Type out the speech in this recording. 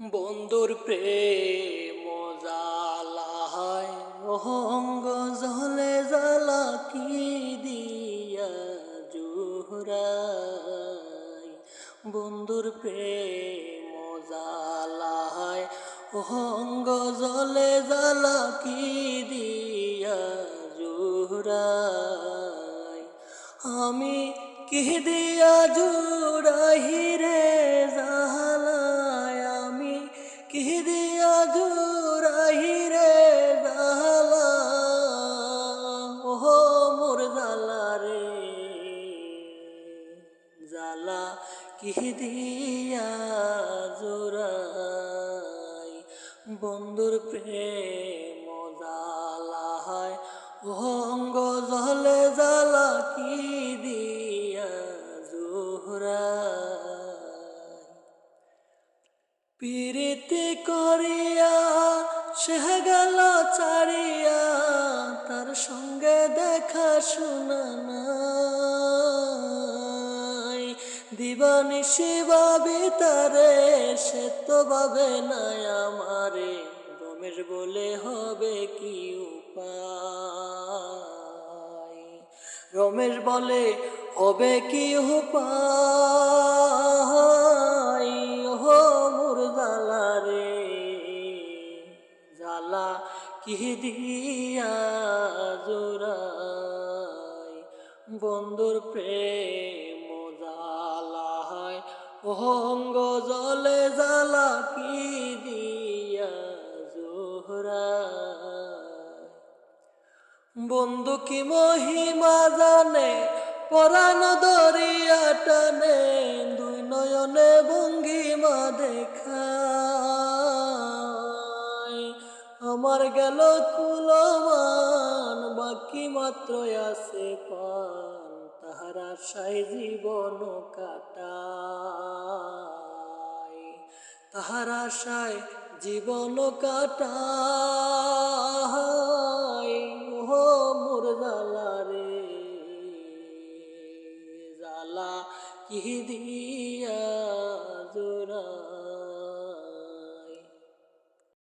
বন্ধুর প্রেম জালায় অহঙ্গ জলে জ্বালা কি দিয়া জুহরাই বন্ধুর প্রেম জালায় অহঙ্গ জলে জ্বালা কি দিয়া জুহরাই আমি কি দিয়া জুড়াহি রে কি বন্ধুর প্রেম জালা হয়। অঙ্গ জলে জালা কি দিয়া জোহরাই প্রীতি করিয়া সে গেল চারিয়া, তার সঙ্গে দেখা শোনা নাই। দিবানিশি ভাবি তারে, সে তো ভাবে নাই আমারে। রমেশ বলে, হবে কি উপায়? রমেশ বলে, হবে কি উপায়? হো মোর জালা রে। জালা কি দিয়া জোড়াই বন্ধুর প্রেম অহঙ্গ জলে জালা কি দিয়া জোহরাই বন্ধু কি মহিমা জানে, পরাণ দরিয়া টানে, দুই নয়নে ভঙ্গিমা দেখা আমার গেল কুলমান, বাকি মাত্র আছে তাহার আশায় জীবন কাটায় তাহার আশায় জীবন কাটায় ও মোর জালা রে জালা কি দিয়া